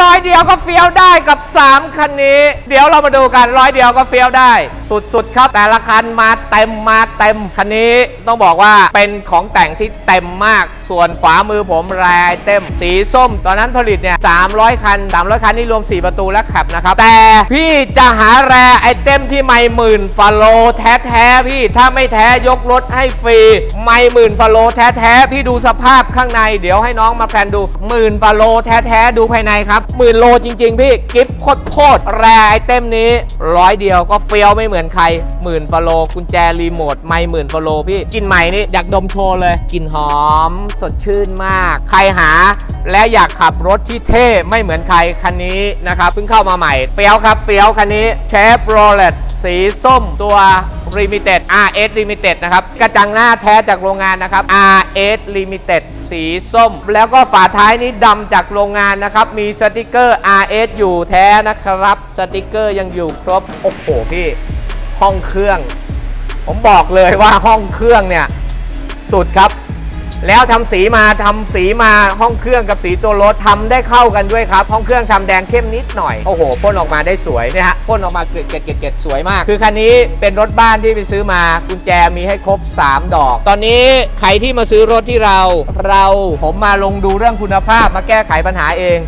ร้อยเดียวก็เฟี้ยวได้กับ 3 คันนี้ เดี๋ยวเรามาดูกันร้อยเดียวก็เฟี้ยวได้ สุดๆครับ แต่ละคันมาเต็มมาเต็มคันนี้ต้องบอกว่าเป็นของแต่งที่เต็มมากส่วนขวามือผมแรไอเต็ม สีส้ม ตอนนั้นผลิตเนี่ย 300 คัน 300 คันนี่รวม 4 ประตูและขับนะครับ แต่พี่จะหาแรไอเต็มที่ไม่หมื่นฟาโลแท้ๆพี่ ถ้าไม่แท้ยกรถให้ฟรี ไม่หมื่นฟาโลแท้ๆพี่ดูสภาพข้างใน เดี๋ยวให้น้องมาแพลนดูหมื่นฟาโลแท้ๆดูภายในครับหมื่นโลจริง ๆ พี่กิฟโคตรโคตรแรไอเต็มนี้ร้อยเดียวก็เฟี้ยวไม่เหมือนใครหมื่นฟาโลกุญแจรีโมทไม่หมื่นฟาโลพี่กินใหม่นี่อยากดมโชว์เลยกลิ่นหอมสดชื่นมาก ใครหาและอยากขับรถที่เท่ไม่เหมือนใครคันนี้นะครับเพิ่งเข้ามาใหม่เฟี้ยวครับเฟี้ยวคันนี้เชฟโรเลตสีส้มตัว Limited RS Limited นะครับ กระจังหน้าแท้จากโรงงานนะครับ RS Limited สีส้ม แล้วก็ฝาท้ายนี้ดำจากโรงงานนะครับ มีสติกเกอร์ RS อยู่แท้นะครับ สติกเกอร์ยังอยู่ครบ โอ้โหพี่ ห้องเครื่อง ผมบอกเลยว่าห้องเครื่องเนี่ย สุดครับ แล้วทำสีมาทำสีมาห้องเครื่องกับสีตัวรถทำได้เข้ากันด้วยครับ ห้องเครื่องทำแดงเข้มนิดหน่อยโอ้โหพ่นออกมาได้สวยเนี่ยฮะพ่นออกมาเกล็ดเกล็ดเกล็ดสวยมาก คือคันนี้เป็นรถบ้านที่ไปซื้อมากุญแจมีให้ครบ 3 ดอก ตอนนี้ใครที่มาซื้อรถที่เรา เราผมมาลงดูเรื่องคุณภาพมาแก้ไขปัญหาเอง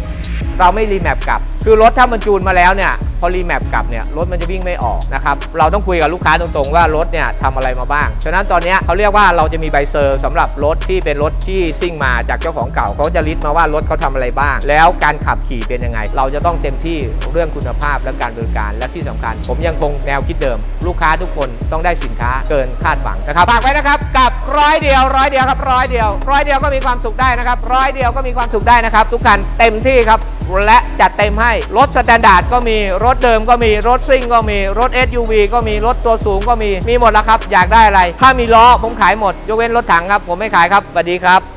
เราไม่รีแมปกลับ คือรถถ้ามันจูนมาแล้วเนี่ย อรีแมปกลับเนี่ยรถมันจะวิ่งไม่ออกนะครับเราต้องคุยกับลูกค้าตรงๆว่ารถเนี่ยทำอะไรมาบ้าง ฉะนั้นตอนนี้เขาเรียกว่าเราจะมีใบเซอร์สำหรับรถที่เป็นรถที่ซิ่งมาจากเจ้าของเก่าเขาจะลิสต์มาว่ารถเขาทำอะไรบ้าง แล้วการขับขี่เป็นยังไง เราจะต้องเต็มที่เรื่องคุณภาพและการบริการและที่สำคัญ ผมยังคงแนวคิดเดิม ลูกค้าทุกคนต้องได้สินค้าเกินคาดหวังนะครับฝากไว้นะครับกับร้อยเดียวร้อยเดียวครับร้อยเดียวร้อยเดียวก็มีความสุขได้นะครับร้อยเดียวก็มีความสุขได้นะครับ ทุกคันเต็มที่ครับ และจัดเต็มให้ รถสแตนดาร์ดก็มี รถเดิมก็มี รถซิ่งก็มี รถ SUV ก็มี รถตัวสูงก็มี มีหมดแล้วครับ อยากได้อะไร ถ้ามีล้อผมขายหมด ยกเว้นรถถังครับ ผมไม่ขายครับสวัสดีครับ